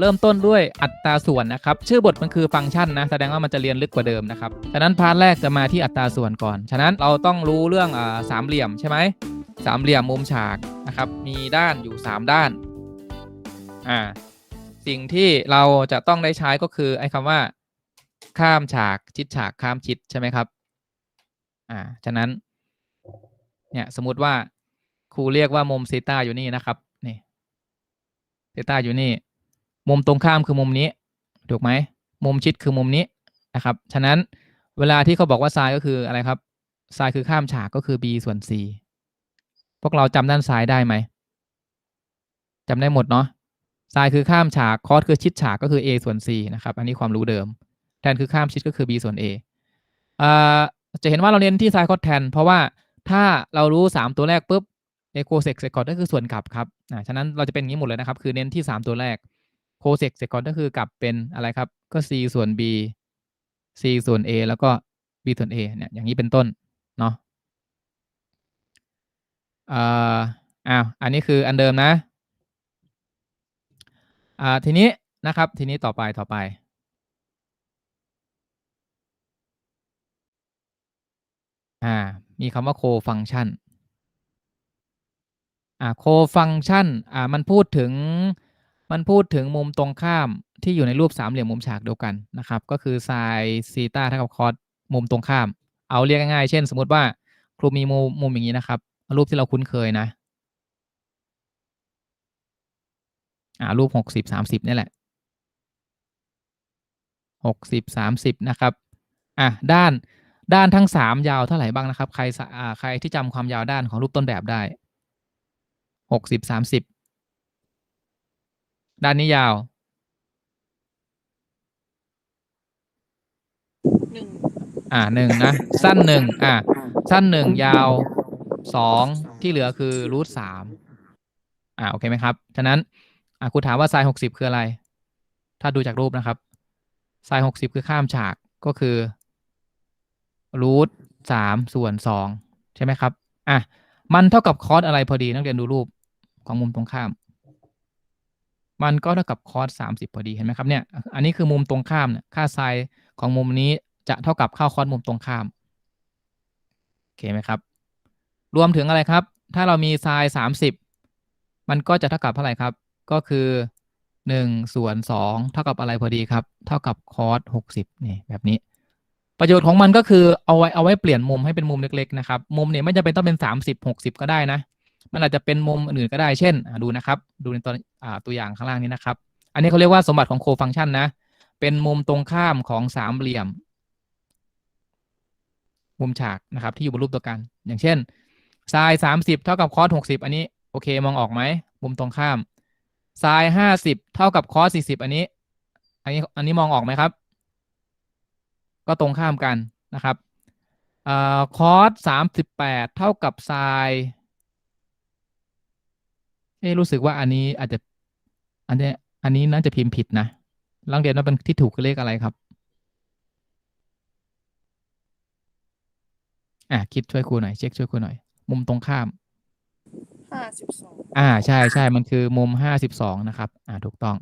เริ่มต้นด้วยอัตราส่วนนะครับ ชื่อบทมันคือฟังก์ชันนะ แสดงว่ามันจะเรียนลึกกว่าเดิมนะครับฉะนั้นพาร์ทแรกจะมาที่อัตราส่วนก่อน ฉะนั้นเราต้องรู้เรื่องอสามเหลี่ยมใช่ไหมสามเหลี่ยมมุมฉากนะครับ มีด้านอยู่ 3 ด้านอ่าสิ่งที่เราจะต้องได้ใช้ก็คือไอ้คำว่า ข้ามฉากชิดฉากข้ามชิดใช่ไหมครับอ่าฉะนั้นเนี่ยสมมุติว่าครูเรียกว่ามุมเซีตาอยู่นี่นะครับนี่เซีตาอยู่นี่ มุมตรงข้ามคือมุมนี้ ถูกไหม มุมชิดคือมุมนี้นะครับ ฉะนั้นเวลาที่เขาบอกว่าไซน์ก็คืออะไรครับไซน์คือข้ามฉากก็คือ b ส่วน c พวกเราจำด้านซ้ายได้ไหมจำได้หมดเนาะไซน์คือข้ามฉากคอสคือชิดฉากก็คือ a ส่วน c นะครับ อันนี้ความรู้เดิม แทนคือข้ามชิดก็คือ b ส่วน a อ่าจะเห็นว่าเราเน้นที่ไซน์คอสแทน เพราะว่าถ้าเรารู้ 3 ตัวแรกปุ๊บ e q u o sec sec cot ก็คือส่วนกลับครับอ่าฉะนั้นเราจะเป็นอย่างนี้หมดเลยนะครับ คือเน้นที่ 3 ตัวแรก c o sec sec cot ก็คือกลับเป็นอะไรครับ ก็ c ส่วน b c ส่วน a แล้วก็ b ส่วน a เนี่ยอย่างนี้เป็นต้นเนาะอ่าอ้าวอันนี้คืออันเดิมนะอ่าทีนี้นะครับทีนี้ต่อไปต่อไปอ่ามีคำว่า co-function อ่า co-function อ่ามันพูดถึง มันพูดถึงมุมตรงข้ามที่อยู่ในรูปสามเหลี่ยมมุมฉากเดียวกันนะครับ ก็คือ sin ซีตาเท่ากับ cos มุมตรงข้าม เอาเรียกง่ายๆ เช่น สมมติว่าครูมีมุมมุมอย่างนี้นะครับ รูปที่เราคุ้นเคยนะอ่ารูปหกสิบสามสิบนี่แหละหกสิบสามสิบนะครับอะด้านด้านทั้งสามยาวเท่าไหร่บ้างนะครับ ใครสะอ่าใครที่จำความยาวด้านของรูปต้นแบบได้หกสิบสามสิบ ด้านนี้ยาวหนึ่งอ่าหนึ่งนะ สั้นหนึ่งอ่าสั้นหนึ่งยาวสองที่เหลือคือรูทสามอ่าโอเคไหมครับ ฉะนั้น อ่าครูถามว่าไซหกสิบคืออะไร ถ้าดูจากรูปนะครับไซหกสิบคือข้ามฉากก็คือรูทสามส่วนสองใช่ไหมครับ อะ มันเท่ากับคอสอะไรพอดีนักเรียนดูรูปของมุมตรงข้าม มันก็เท่ากับคอสสามสิบพอดีเห็นไหมครับเนี่ย อันนี้คือมุมตรงข้ามเนี่ยค่าไซน์ของมุมนี้จะเท่ากับค่าคอสมุมตรงข้ามโอเคไหมครับ รวมถึงอะไรครับ ถ้าเรามีไซน์สามสิบมันก็จะเท่ากับเท่าไหร่ครับ ก็คือหนึ่งส่วนสองเท่ากับอะไรพอดีครับ เท่ากับคอสหกสิบนี่แบบนี้ ประโยชน์ของมันก็คือเอาไว้เอาไว้เปลี่ยนมุมให้เป็นมุมเล็กๆนะครับ มุมเนี่ยไม่จำเป็นต้องเป็นสามสิบหกสิบก็ได้นะ มันอาจจะเป็นมุมอื่นก็ได้เช่นดูนะครับ ดูในตัวอ่าตัวอย่างข้างล่างนี้นะครับ อันนี้เขาเรียกว่าสมบัติของโคฟังชันนะ เป็นมุมตรงข้ามของสามเหลี่ยม มุมฉากนะครับ ที่อยู่บนรูปตัวกัน อย่างเช่นไซน์สามสิบเท่ากับคอสหกสิบอันนี้โอเคมองออกไหมมุมตรงข้ามไซน์ห้าสิบเท่ากับคอสสี่สิบอันนี้ อันนี้อันนี้มองออกไหมครับ ก็ตรงข้ามกันนะครับคอสสามสิบแปดเท่ากับไซน์ เอ๊ะรู้สึกว่าอันนี้อาจจะ อันเนี้ยอันนี้น่าจะพิมพ์ผิดนะลองเรียนว่าเป็นที่ถูกคือเลขอะไรครับ อะคิดช่วยครูหน่อยเช็คช่วยครูหน่อย มุมตรงข้ามห้าสิบสองอ่าใช่ใช่มันคือมุมห้าสิบสองนะครับ อ่าถูกต้อง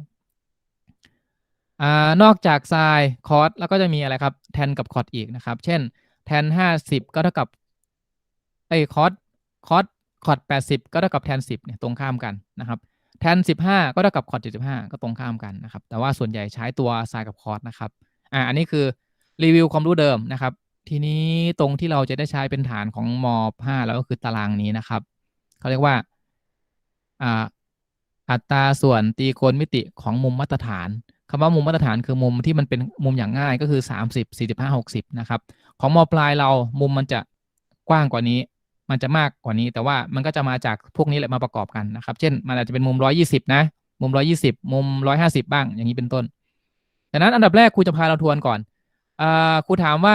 อ่านอกจากไซน์คอสแล้วก็จะมีอะไรครับ แทนกับคอสอีกนะครับ เช่น แทนห้าสิบก็เท่ากับไอ้คอสคอส คอสแปดสิบก็เท่ากับแทนสิบเนี่ยตรงข้ามกันนะครับแทนสิบห้าก็เท่ากับคอสเจ็ดสิบห้าก็ตรงข้ามกันนะครับแต่ว่าส่วนใหญ่ใช้ตัวไซน์กับคอสนะครับอ่าอันนี้คือรีวิวความรู้เดิมนะครับ ทีนี้ตรงที่เราจะได้ใช้เป็นฐานของม 5 แล้วก็คือตารางนี้นะครับเขาเรียกว่าอ่าอัตราส่วนตีโกณมิติของมุมมาตรฐานคำว่ามุมมาตรฐานคือมุมที่มันเป็นมุมอย่างง่ายก็คือ 30 45 60 นะครับ ของมปลายเรามุมมันจะกว้างกว่านี้ มันจะมากกว่านี้ แต่ว่ามันก็จะมาจากพวกนี้แหละมาประกอบกันนะครับ เช่น มันอาจจะเป็นมุม120นะ มุม120มุม150บ้างอย่างนี้เป็นต้นดังนั้นอันดับแรกครูจะพาเราทวนก่อนอ่าครูถามว่า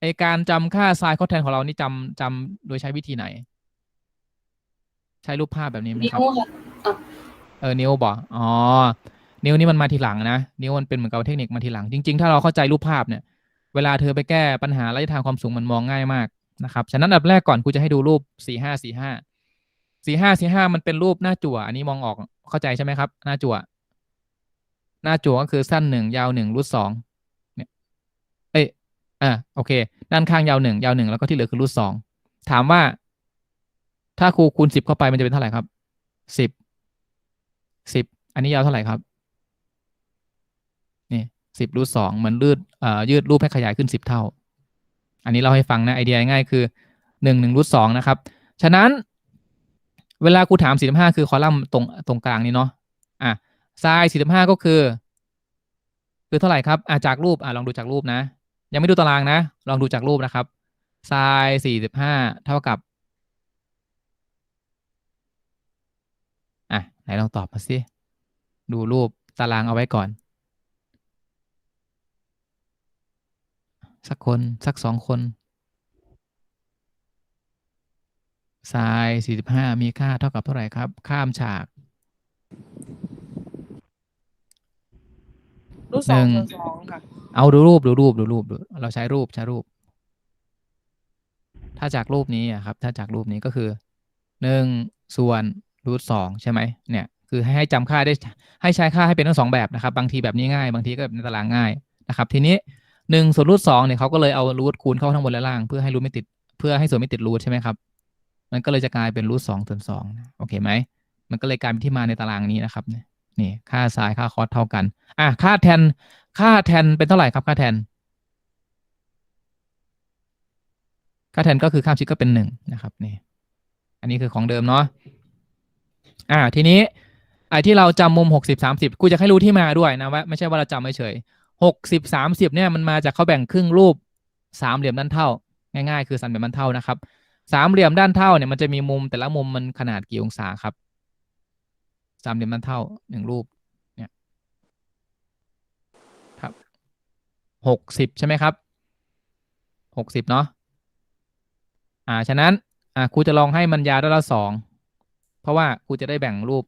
ไอการจำค่าไซน์คอสแทนของเรานี่จำจำโดยใช้วิธีไหน ใช้รูปภาพแบบนี้ไหมนิ้ครับวค่ะอะเออนิ้วบอกอ๋อนิ้วนี่มันมาทีหลังนะ นิ้วมันเป็นเหมือนกับเทคนิคมาทีหลัง จริง ๆ ถ้าเราเข้าใจรูปภาพเนี่ย เวลาเธอไปแก้ปัญหาระยะทางความสูงมันมองง่ายมาก นะครับ ฉะนั้นอันดับแรกก่อนครูจะให้ดูรูปสี่ห้าสี่ห้าสี่ห้าสี่ห้ามันเป็นรูปหน้าจั่ว อันนี้มองออกเข้าใจใช่ไหมครับ หน้าจั่ว หน้าจั่วก็คือสั้นหนึ่งยาวหนึ่งรูทสองเนี่ยเอ้ยอ่าโอเค ด้านข้างยาวหนึ่งยาวหนึ่งแล้วก็ที่เหลือคือรูทสองถามว่า ถ้าครูคูณสิบเข้าไปมันจะเป็นเท่าไหร่ครับสิบสิบอันนี้ยาวเท่าไหร่ครับนี่สิบรูทสองเหมือนยืดเอ่อยืดรูปให้ขยายขึ้นสิบเท่า อันนี้เราให้ฟังนะไอเดียง่ายคือหนึ่งหนึ่งรูทสองนะครับ ฉะนั้นเวลาครูถามสี่สิบห้าคือคอลัมน์ตรงตรงกลางนี้เนาะอะไซน์สี่สิบห้าก็คือ คือเท่าไหร่ครับอะจากรูปอะลองดูจากรูปนะ ยังไม่ดูตารางนะ ลองดูจากรูปนะครับไซน์สี่สิบห้าเท่ากับอะไหนลองตอบมาสิดูรูปตารางเอาไว้ก่อน สักคนสักสองคนไซน์สี่สิบห้ามีค่าเท่ากับเท่าไหร่ครับ ข้ามฉากรูทสองหนึ่งส่วนสองค่ะ เอาดูรูปดูรูปดูรูปดูเราใช้รูปใช้รูป ถ้าจากรูปนี้อะครับ ถ้าจากรูปนี้ก็คือหนึ่งส่วนรูทสองใช่ไหมเนี่ย คือให้ให้จำค่าได้ให้ใช้ค่าให้เป็นทั้งสองแบบนะครับ บางทีแบบนี้ง่าย บางทีก็แบบในตารางง่ายนะครับ ทีนี้ หนึ่งส่วนรูทสองเนี่ยเขาก็เลยเอารูทคูณเข้าทั้งบนและล่าง เพื่อให้รูทไม่ติด เพื่อให้ส่วนไม่ติดรูทใช่ไหมครับ มันก็เลยจะกลายเป็นรูทสองส่วนสองโอเคไหม มันก็เลยกลายเป็นที่มาในตารางนี้นะครับนี่ค่าไซน์ค่าคอสเท่ากัน อะค่าแทน ค่าแทนเป็นเท่าไหร่ครับค่าแทน ค่าแทนก็คือข้ามชิดก็เป็นหนึ่งนะครับนี่ อันนี้คือของเดิมเนาะ อ่าทีนี้ไอ้ที่เราจำมุมหกสิบสามสิบกูจะให้รู้ที่มาด้วยนะว่าไม่ใช่ว่าเราจำไม่เฉย หกสิบสามสิบเนี่ยมันมาจากเขาแบ่งครึ่งรูปสามเหลี่ยมด้านเท่า ง่ายๆ คือสามเหลี่ยมด้านเท่านะครับสามเหลี่ยมด้านเท่าเนี่ยมันจะมีมุมแต่ละมุมมันขนาดกี่องศาครับสามเหลี่ยมด้านเท่าหนึ่งรูปเนี่ยครับหกสิบใช่ไหมครับหกสิบเนาะอ่าฉะนั้นอ่าครูจะลองให้มันยาวด้านละสองเพราะว่าครูจะได้แบ่งรูป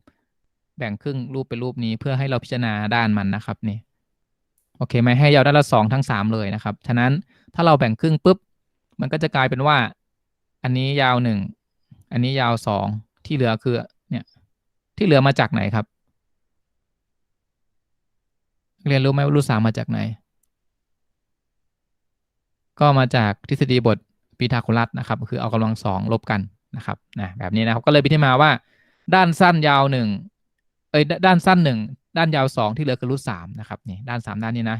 แบ่งครึ่งรูปเป็นรูปนี้เพื่อให้เราพิจารณาด้านมันนะครับนี่ โอเคไหมให้ยาวด้านละสองทั้งสามเลยนะครับ ฉะนั้นถ้าเราแบ่งครึ่งปุ๊บ มันก็จะกลายเป็นว่า อันนี้ยาวหนึ่งอันนี้ยาวสองที่เหลือคือเนี่ยที่เหลือมาจากไหนครับ เรียนรู้ไหมว่ารูทสามมาจากไหน ก็มาจากทฤษฎีบทพีทาโคลัสนะครับ คือเอากำลังสองลบกันนะครับนะแบบนี้นะครับก็เลยเป็นที่มาว่า ด้านสั้นยาวหนึ่งเอ้ยด้านสั้นหนึ่ง ด้านยาวสองที่เหลือคือรูทสามนะครับนี่ด้านสามด้านนี้นะ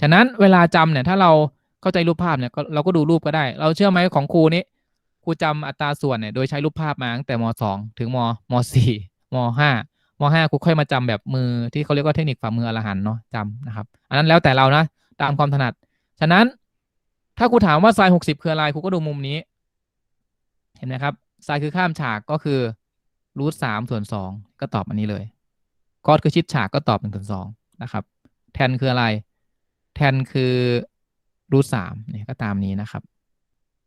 ฉะนั้นเวลาจำเนี่ยถ้าเราเข้าใจรูปภาพเนี่ยเราก็ดูรูปก็ได้ เราเชื่อไหมของครูนี้ครูจำอัตราส่วนเนี่ยโดยใช้รูปภาพมาตั้งแต่มสองถึงมมสี่มห้ามห้าครูค่อยมาจำแบบมือที่เขาเรียกว่าเทคนิคฝ่ามืออรหันเนาะจำนะครับ อันนั้นแล้วแต่เรานะตามความถนัด ฉะนั้นถ้าครูถามว่าไซน์หกสิบคืออะไรครูก็ดูมุมนี้ เห็นไหมครับไซน์คือข้ามฉากก็คือรูทสามส่วนสองก็ตอบอันนี้เลย คอสคือชิดฉากก็ตอบหนึ่งส่วนสองนะครับ แทนคืออะไร แทนคือรูทสามเนี่ยก็ตามนี้นะครับ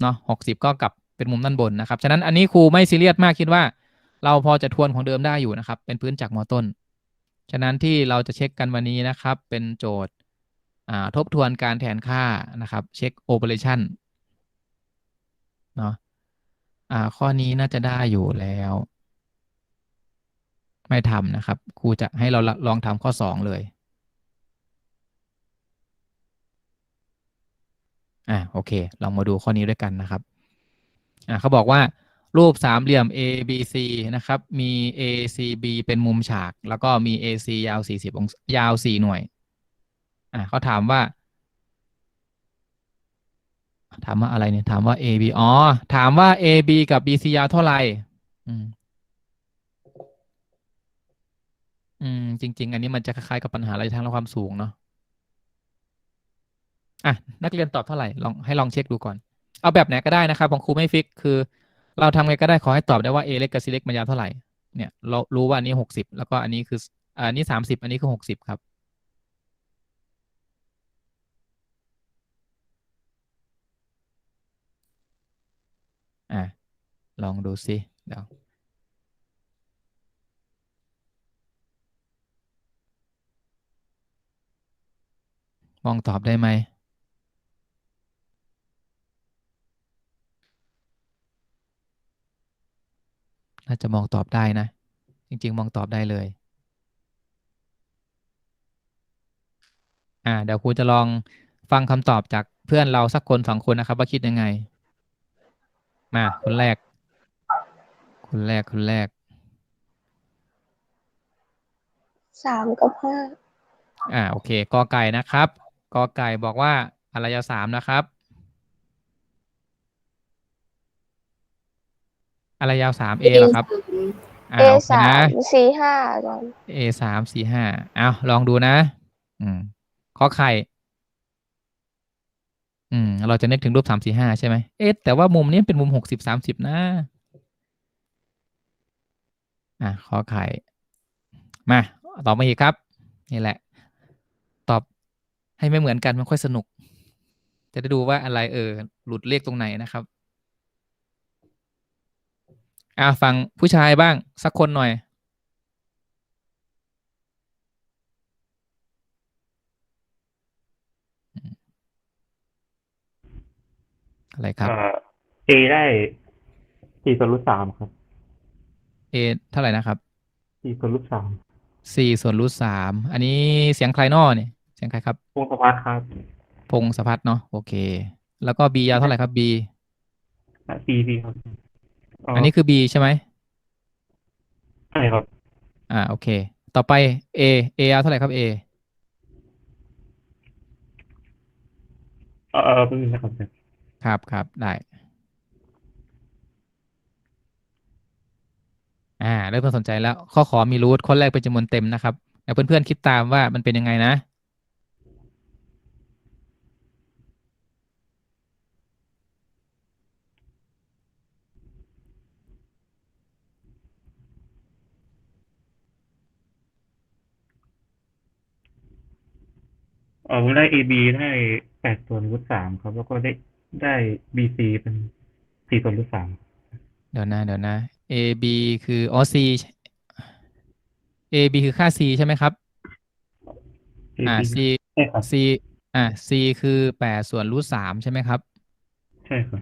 เนาะหกสิบก็กลับเป็นมุมด้านบนนะครับ ฉะนั้นอันนี้ครูไม่ซีเรียสมากคิดว่า เราพอจะทวนของเดิมได้อยู่นะครับ เป็นพื้นจากมอต้น ฉะนั้นที่เราจะเช็คกันวันนี้นะครับ เป็นโจทย์ทบทวนการแทนค่านะครับเช็คโอเปอเรชันเนาะข้อนี้น่าจะได้อยู่แล้ว ไม่ทำนะครับ ครูจะให้เราลองทำข้อสองเลยอ่าโอเค ลองมาดูข้อนี้ด้วยกันนะครับอ่าเขาบอกว่ารูปสามเหลี่ยม ABC นะครับ มี ACB เป็นมุมฉาก แล้วก็มี AC ยาว 40องศายาว 4 หน่วยอ่าเขาถามว่า ถามว่าอะไรเนี่ย ถามว่า AB อ๋อ ถามว่า AB กับ BC ยาวเท่าไหร่ อืม จริง ๆ อันนี้มันจะคล้ายๆกับปัญหาระยะทางและความสูงเนาะอะนักเรียนตอบเท่าไหร่ลองให้ลองเช็คดูก่อน เอาแบบไหนก็ได้นะครับของครูไม่ฟิกคือ เราทำไงก็ได้ขอให้ตอบได้ว่า A เล็กกับ C เล็กมันยาวเท่าไหร่เนี่ยเรารู้ว่าอันนี้หกสิบแล้วก็อันนี้คืออันนี้สามสิบอันนี้คือหกสิบครับอะลองดูสิเดี๋ยว มองตอบได้ไหม น่าจะมองตอบได้นะ จริง ๆ มองตอบได้เลย อ่า เดี๋ยวครูจะลองฟังคำตอบจากเพื่อนเราสักคนสองคนนะครับ ว่าคิดยังไง มาคนแรก คนแรก คนแรกสามกับห้าอ่า โอเคกอไก่นะครับ กอไก่บอกว่าอะไรยาวสามนะครับอะไรยาวสาม A เหรอครับอ่าเอโอเคสานะมสี่ห้าอาจารย์ A สามสี่ห้าเอาลองดูนะ อืมขอไข่ อืม เราจะนึกถึงรูปสามสี่ห้าใช่ไหมเอ๊ะแต่ว่ามุมนี้เป็นมุมหกสิบสามสิบนะ อะขอไข่ มา ตอบมาอีกครับ นี่แหละ ตอบ ให้ไม่เหมือนกันมันค่อยสนุก จะได้ดูว่าอะไรเออ หลุดเลขตรงไหนนะครับอ่าฟังผู้ชายบ้าง สักคนหน่อย อะไรครับเอ่อ A ได้สี่ส่วนรูทสามครับ A เท่าไหร่นะครับสี่ส่วนรูทสามสี่ส่วนรูทสามอันนี้เสียงใครนอเนี่ยเสี ยงใครครับวงสะพัดครับพงศพัฒน์เนาะโอเค แล้วก็ B ยาวเท่าไหร่ครับ B C C ครับอันนี้คือ B ใช่ไหมใช่ครับ อ่าโอเค ต่อไป A A ยาวเท่าไหร่ครับ A เออเออเพิ่งนะครับครับครับได้ อ่าเริ่มสนใจแล้ว ข้อขอมีรูทข้อแรกเป็นจำนวนเต็มนะครับแล้วเพื่อนๆคิดตามว่ามันเป็นยังไงนะ เออได้ A B ได้แปดส่วนรูทสามครับ แล้วก็ได้ได้ B C เป็นสี่ส่วนรูทสามเดี๋ยวนะ เดี๋ยวนะ A B คืออ๋อ C A B คือค่า C ใช่ไหมครับ A อ่า B C ใช่ครับ C อ่า C คือแปดส่วนรูทสามใช่ไหมครับ ใช่ครับ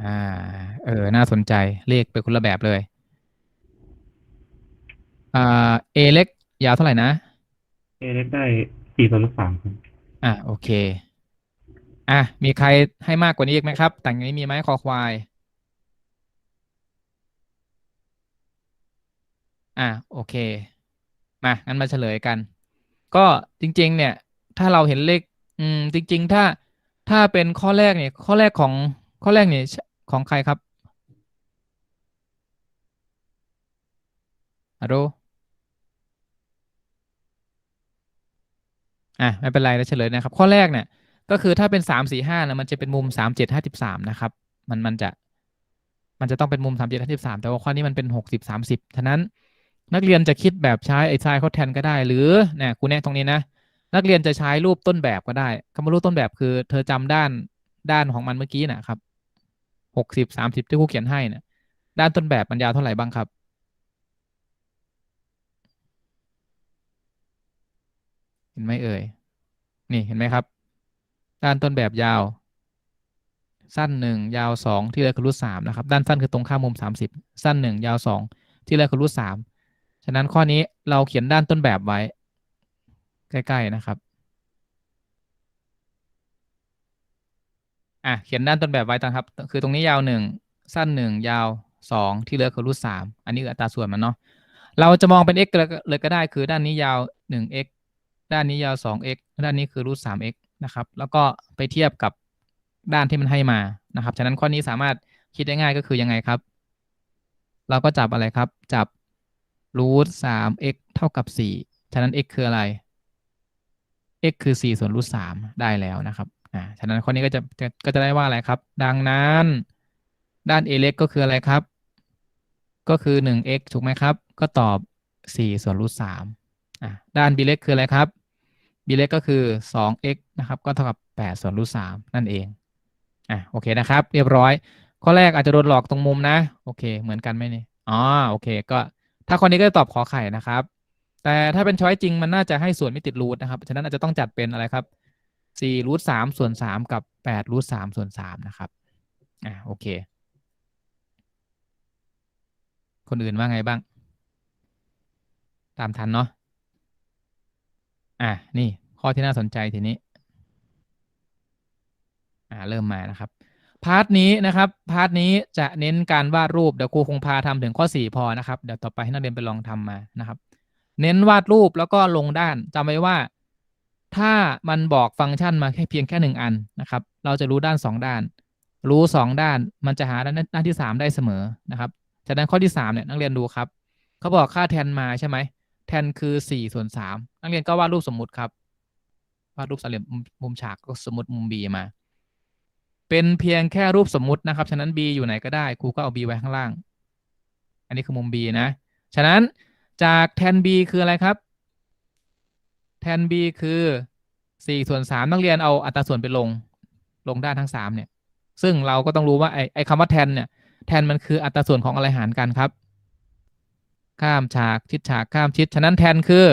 อ่า เออ น่าสนใจ เลขไปคนละแบบเลย อ่า A เล็กยาวเท่าไหร่นะ A เล็กได้ สี่ส่วนรูทสามครับอะโอเค อะมีใครให้มากกว่านี้อีกไหมครับ แต่างนี้มีไหมคอควาย อะโอเค มางั้นมาเฉลยกัน ก็จริง ๆ เนี่ย ถ้าเราเห็นเลข อืม จริง ๆ ถ้าถ้าเป็นข้อแรกเนี่ย ข้อแรกของข้อแรกเนี่ยของใครครับฮัลโหล อะไม่เป็นไรแล้วเฉลยนะครับ ข้อแรกเนี่ยก็คือถ้าเป็นสามสี่ห้านะมันจะเป็นมุมสามเจ็ดห้าสิบสามนะครับ มันมันจะมันจะต้องเป็นมุมสามเจ็ดห้าสิบสามแต่ว่าข้อนี้มันเป็นหกสิบสามสิบฉะนั้นนักเรียนจะคิดแบบใช้ไอ้ทรายเขาแทนก็ได้ หรือเนี่ยครูแนะตรงนี้นะ นักเรียนจะใช้รูปต้นแบบก็ได้คำว่ารูปต้นแบบคือ เธอจำด้านด้านของมันเมื่อกี้นะครับหกสิบสามสิบที่ครูเขียนให้นะด้านต้นแบบมันยาวเท่าไหร่บ้างครับ เห็นไหมเอ่ย นี่เห็นไหมครับ ด้านต้นแบบยาว สั้นหนึ่งยาวสองที่เหลือคือรูทสามนะครับ ด้านสั้นคือตรงข้ามมุมสามสิบสั้นหนึ่งยาวสองที่เหลือคือรูทสามฉะนั้นข้อนี้เราเขียนด้านต้นแบบไว้ ใกล้ ๆ นะครับ อะ เขียนด้านต้นแบบไว้ตามครับ คือตรงนี้ยาวหนึ่งสั้นหนึ่งยาวสองที่เหลือคือรูทสามอันนี้คืออัตราส่วนมันเนาะ เราจะมองเป็น x เลยก็เลยก็ได้ คือด้านนี้ยาวหนึ่ง x ด้านนี้ยาวสอง x ด้านนี้คือรูทสาม x นะครับ แล้วก็ไปเทียบกับด้านที่มันให้มานะครับ ฉะนั้นข้อนี้สามารถคิดได้ง่ายก็คือยังไงครับ เราก็จับอะไรครับ จับรูทสาม x เท่ากับสี่ฉะนั้น x คืออะไร x คือ 4 ส่วนรูทสามได้แล้วนะครับ อ่า ฉะนั้นข้อนี้ก็จะจะก็จะได้ว่าอะไรครับ ดังนั้นด้าน a เล็กก็คืออะไรครับ ก็คือ 1x ถูกไหมครับ ก็ตอบ 4 ส่วนรูทสามอ่า ด้าน b เล็กคืออะไรครับ b เล็กก็คือ 2x นะครับ ก็เท่ากับ 8 ส่วนรูทสามนั่นเอง อะ โอเคนะครับ เรียบร้อย ข้อแรกอาจจะโดนหลอกตรงมุมนะ โอเค เหมือนกันไหมนี่ อ๋อ โอเค ก็ ถ้าข้อนี้ก็จะตอบขอไข่นะครับ แต่ถ้าเป็นช้อยจริงมันน่าจะให้ส่วนไม่ติดรูทนะครับ ฉะนั้นอาจจะต้องจัดเป็นอะไรครับสี่รูทสามส่วนสามกับแปดรูทสามส่วนสามนะครับ อ่าโอเค คนอื่นว่าไงบ้าง ตามทันเนาะ อะนี่ข้อที่น่าสนใจทีนี้ อ่า เริ่มมานะครับ พาร์ทนี้นะครับ พาร์ทนี้จะเน้นการวาดรูปเดี๋ยวครูคงพาทำถึงข้อ 4 พอนะครับ เดี๋ยวต่อไปให้นักเรียนไปลองทำมานะครับ เน้นวาดรูปแล้วก็ลงด้านจำไว้ว่าถ้ามันบอกฟังก์ชันมาแค่เพียงแค่หนึ่งอันนะครับ เราจะรู้ด้านสองด้าน รู้สองด้าน มันจะหาด้านด้านที่สามได้เสมอนะครับ จากนั้นข้อที่สามเนี่ยนักเรียนดูครับ เขาบอกค่าแทนมาใช่ไหม แทนคือสี่ส่วนสามนักเรียนก็วาดรูปสมมุติครับวาดรูปสามเหลี่ยมมุมฉากก็สมมติมุม b มา เป็นเพียงแค่รูปสมมุตินะครับ ฉะนั้น b อยู่ไหนก็ได้ครูก็เอา b ไว้ข้างล่าง อันนี้คือมุม b นะ ฉะนั้นจากแทน b คืออะไรครับ แทน b คือสี่ส่วนสามนักเรียนเอาอัตราส่วนไปลง ลงด้านทั้งสามเนี่ย ซึ่งเราก็ต้องรู้ว่าไอ้ไอ้คำว่าแทนเนี่ย แทนมันคืออัตราส่วนของอะไรหารกันครับ ข้ามฉากชิดฉากข้ามชิด ฉะนั้นแทนคือ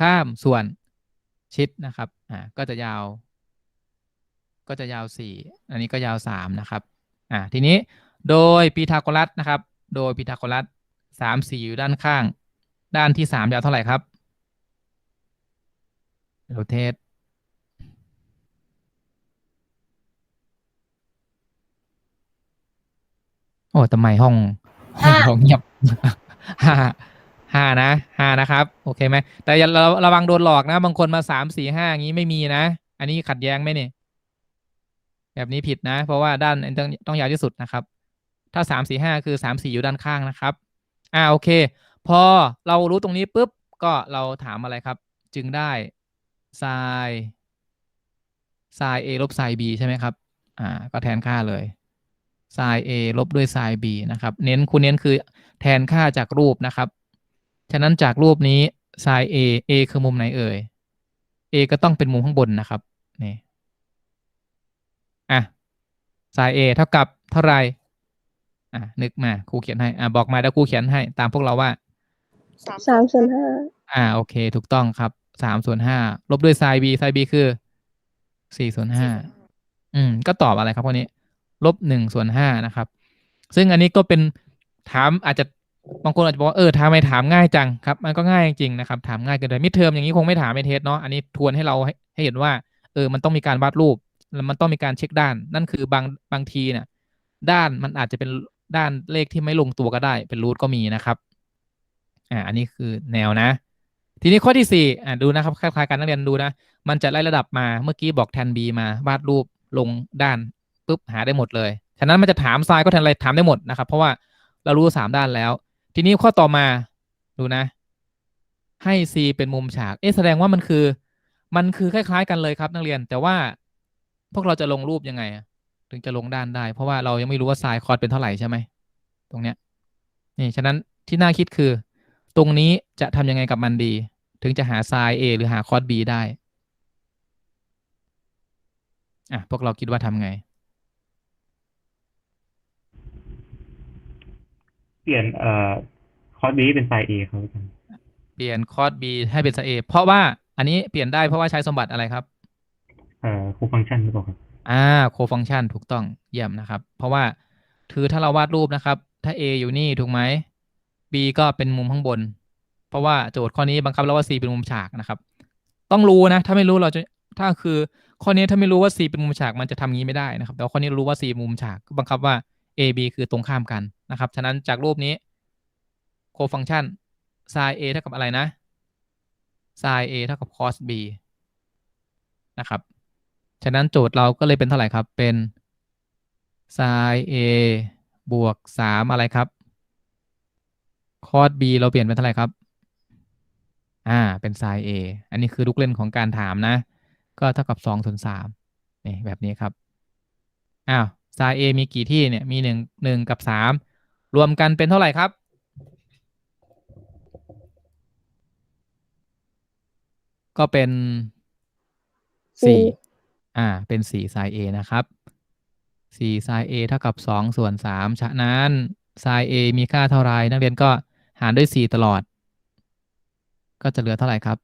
ข้ามส่วนชิดนะครับอ่าก็จะยาว ก็จะยาวสี่อันนี้ก็ยาวสามนะครับอ่าทีนี้โดยพีทาโกรัสนะครับ โดยพีทาโกรัสสามสี่อยู่ด้านข้าง ด้านที่สามยาวเท่าไหร่ครับโรเทตโอ้ทำไมห้อง ห้องเราเงียบห้าห้านะห้านะครับ โอเคไหมแต่อย่าระระวังโดนหลอกนะบางคนมาสามสี่ห้าอย่างนี้ไม่มีนะ อันนี้ขัดแย้งไหมเนี่ยแบบนี้ผิดนะ เพราะว่าด้านต้องต้องยาวที่สุดนะครับ ถ้าสามสี่ห้าคือสามสี่อยู่ด้านข้างนะครับ อ่าโอเค พอเรารู้ตรงนี้ปุ๊บก็เราถามอะไรครับ จึงได้ไซไซเอลบไซบีใช่ไหมครับ อ่า ก็แทนค่าเลย sin a ลบด้วย sin b นะครับ เน้นคุณเน้นคือแทนค่าจากรูปนะครับ ฉะนั้นจากรูปนี้ sin a a คือมุมไหนเอ่ย a ก็ต้องเป็นมุมข้างบนนะครับนี่อะ sin a เท่ากับเท่าไหร่อะนึกมาครูเขียนให้อะบอกมาเดี๋ยวครูเขียนให้ ตามพวกเราว่าสามสามส่วนห้าอ่าโอเค ถูกต้องครับสามส่วนห้าลบด้วย sin b sin b คือสี่ส่วนห้าอืม ก็ตอบอะไรครับข้อนี้ ลบหนึ่งส่วนห้านะครับ ซึ่งอันนี้ก็เป็นถามอาจจะบางคนอาจจะบอกว่าเออทำไมถามง่ายจังครับ มันก็ง่ายจริงๆนะครับ ถามง่ายเกินไปมิดเทอมอย่างนี้คงไม่ถามในเทสเนาะอันนี้ทวนให้เราให้ให้เห็นว่า เออ มันต้องมีการวาดรูปแล้วมันต้องมีการเช็คด้าน นั่นคือบางบางทีเนี่ยด้านมันอาจจะเป็นด้านเลขที่ไม่ลงตัวก็ได้ เป็นรูทก็มีนะครับอ่าอันนี้คือแนวนะ ทีนี้ข้อที่สี่อ่าดูนะครับคล้ายๆกันนักเรียนดูนะ มันจะไล่ระดับมาเมื่อกี้บอกแทน b มาวาดรูปลงด้าน ปุ๊บหาได้หมดเลยฉะนั้นมันจะถามซ้ายก็แทนอะไรถามได้หมดนะครับ เพราะว่าเรารู้สามด้านแล้ว ทีนี้ข้อต่อมาดูนะ ให้ c เป็นมุมฉากเอ๊ะแสดงว่ามันคือ มันคือคล้าย ๆ กันเลยครับ นักเรียน แต่ว่าพวกเราจะลงรูปยังไง ถึงจะลงด้านได้ เพราะว่าเรายังไม่รู้ว่า sin คอร์สเป็นเท่าไหร่ใช่ไหมตรงเนี้ยนี่ฉะนั้นที่น่าคิดคือ ตรงนี้จะทำยังไงกับมันดี ถึงจะหา sin a หรือหา cos b ได้อะพวกเราคิดว่าทำไง เปลี่ยนเอ่อคอร์สบีเป็นไซเอครับอาจารย์เปลี่ยน cos b ให้เป็น sin a เพราะว่าอันนี้เปลี่ยนได้เพราะว่าใช้สมบัติอะไรครับเอ่อคูฟังก์ชันหรือเปล่าครับอ่าโคฟังชันถูกต้องเยี่ยมนะครับ เพราะว่าคือถ้าเราวาดรูปนะครับ ถ้า a อยู่นี่ถูกไหม b ก็เป็นมุมข้างบน เพราะว่าโจทย์ข้อนี้บังคับแล้วว่า c เป็นมุมฉากนะครับ ต้องรู้นะ ถ้าไม่รู้เราจะถ้าคือข้อนี้ถ้าไม่รู้ว่า c เป็นมุมฉากมันจะทำงี้ไม่ได้นะครับ แต่ว่าข้อนี้รู้ว่า c มุมฉากก็บังคับว่า a b คือตรงข้ามกัน นะครับ ฉะนั้นจากรูปนี้โคฟังชัน sin a เท่ากับอะไรนะ sin a เท่ากับ cos b นะครับ ฉะนั้นโจทย์เราก็เลยเป็นเท่าไหร่ครับ เป็น sin a บวกสามอะไรครับ cos b เราเปลี่ยนเป็นเท่าไหร่ครับ อ่า เป็น sin a อันนี้คือลูกเล่นของการถามนะ ก็เท่ากับสองส่วนสามนี่แบบนี้ครับ อ้าว sin a มีกี่ที่เนี่ย มีหนึ่งหนึ่งกับสาม รวมกันเป็นเท่าไหร่ครับ ก็เป็นสี่อ่า เป็นสี่ sin a นะครับสี่ sin a เท่ากับสองส่วนสามฉะนั้น sin a มีค่าเท่าไรนักเรียนก็หารด้วยสี่ตลอด ก็จะเหลือเท่าไหร่ครับ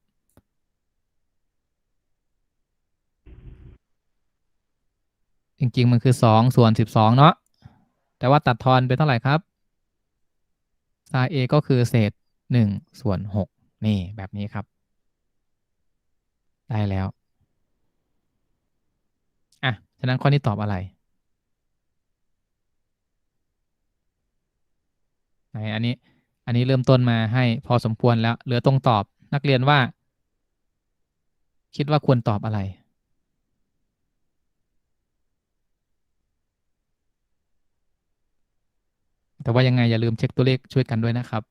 จริง ๆ มันคือสองส่วนสิบสองเนาะแต่ว่าตัดทอนเป็นเท่าไหร่ครับ sin a ก็คือเศษหนึ่งส่วนหกนี่แบบนี้ครับ ได้แล้ว อะ ฉะนั้นข้อนี้ตอบอะไรไหนอันนี้ อันนี้เริ่มต้นมาให้พอสมควรแล้ว เหลือตรงตอบนักเรียนว่า คิดว่าควรตอบอะไร แต่ว่ายังไงอย่าลืมเช็คตัวเลขช่วยกันด้วยนะครับ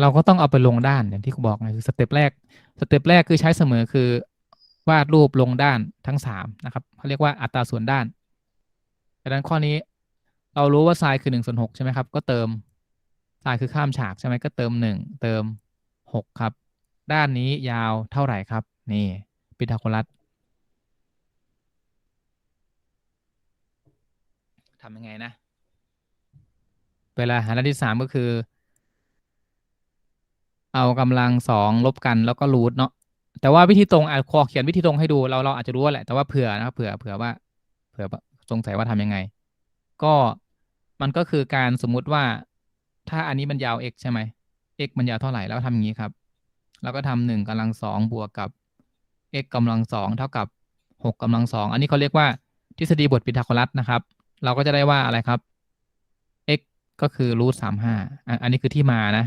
เราก็ต้องเอาไปลงด้านอย่างที่ครูบอกไงคือสเต็ปแรกสเต็ปแรกคือใช้เสมอคือวาดรูปลงด้านทั้งสามนะครับเขาเรียกว่าอัตราส่วนด้านดังนั้นข้อนี้เรารู้ว่าไซน์คือหนึ่งส่วนหกใช่ไหมครับ ก็เติมไซน์คือข้ามฉากใช่ไหมก็เติมหนึ่งเติมหกครับ ด้านนี้ยาวเท่าไหร่ครับ นี่ปิทาโกรัส ทำยังไงนะ เวลาหาด้านที่สามก็คือ เอากำลังสองลบกันแล้วก็รูทเนาะแต่ว่าวิธีตรงอะคอเขียนวิธีตรงให้ดูเราเราอาจจะรู้แหละแต่ว่าเผื่อนะครับเผื่อเผื่อว่า เผื่อสงสัยว่าทำยังไง ก็มันก็คือการสมมุติว่าถ้าอันนี้มันยาว x ใช่ไหม x มันยาวเท่าไหร่แล้วทำอย่างนี้ครับ แล้วก็ทำหนึ่งกำลังสองบวกกับ x กำลังสองเท่ากับหกกำลังสองอันนี้เขาเรียกว่าทฤษฎีบทปิทาโกรัสนะครับ เราก็จะได้ว่าอะไรครับ x ก็คือรูทสามห้าอันนี้คือที่มานะ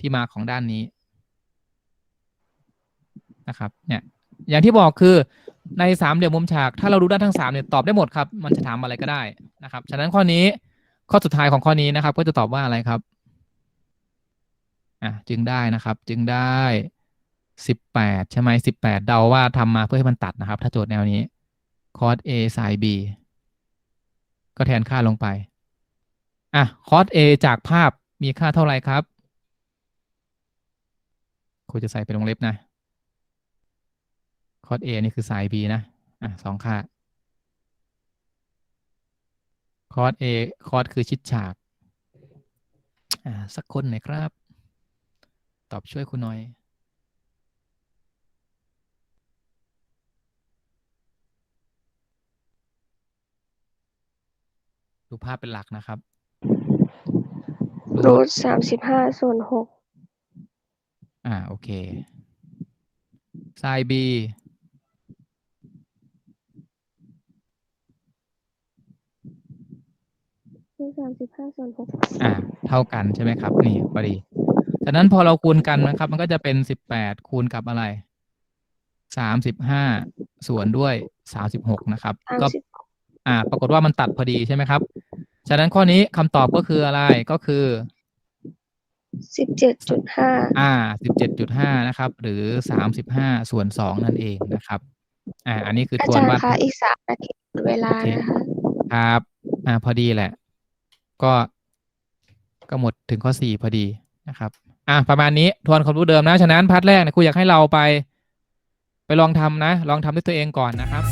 ที่มาของด้านนี้นะครับ เนี่ย อย่างที่บอกคือในสามเหลี่ยมมุมฉาก ถ้าเรารู้ด้านทั้งสามเนี่ยตอบได้หมดครับ มันจะถามอะไรก็ได้นะครับ ฉะนั้นข้อนี้ข้อสุดท้ายของข้อนี้นะครับ ก็จะตอบว่าอะไรครับอะจึงได้นะครับ จึงได้สิบแปดใช่ไหมสิบแปดเดาว่าทำมาเพื่อให้มันตัดนะครับ ถ้าโจทย์แนวนี้ cos a sin b ก็แทนค่าลงไป อะ cos a จากภาพมีค่าเท่าไหร่ครับครูจะใส่เป็นวงเล็บนะคอ s A นี่คือสาย B นะ อะสองค่าคอ s A คอ s คือชิดฉาก อ่า สักคนหน่อยครับ ตอบช่วยคุณหน่อย ดูภาพเป็นหลักนะครับรูทสามสิบห้าส่วนหกอ่าโอเคไซ B รูทสามสิบห้าส่วนหกอ่าเท่ากันใช่ไหมครับ นี่พอดีจากนั้นพอเราคูณกันนะครับ มันก็จะเป็นสิบแปดคูณกับอะไรสามสิบห้าส่วนด้วยสามสิบหกนะครับสามก็สิบอ่า ปรากฏว่ามันตัดพอดีใช่ไหมครับ ฉะนั้นข้อนี้คำตอบก็คืออะไรก็คือสิบเจ็ดจุดห้าอ่าสิบเจ็ดจุดห้านะครับ หรือสามสิบห้าส่วนสองนั่นเองนะครับ อ่า อันนี้คืออาทวนจารย์ว่าคะอีกสามนาทีหมดเวลาโอเคนะคะครับ อ่า พอดีแหละ ก็ก็หมดถึงข้อสี่พอดีนะครับ อะประมาณนี้ทวนความรู้เดิมนะ ฉะนั้นพาร์ทแรกเนี่ยครูอยากให้เราไป ไปลองทำนะ ลองทำด้วยตัวเองก่อนนะครับ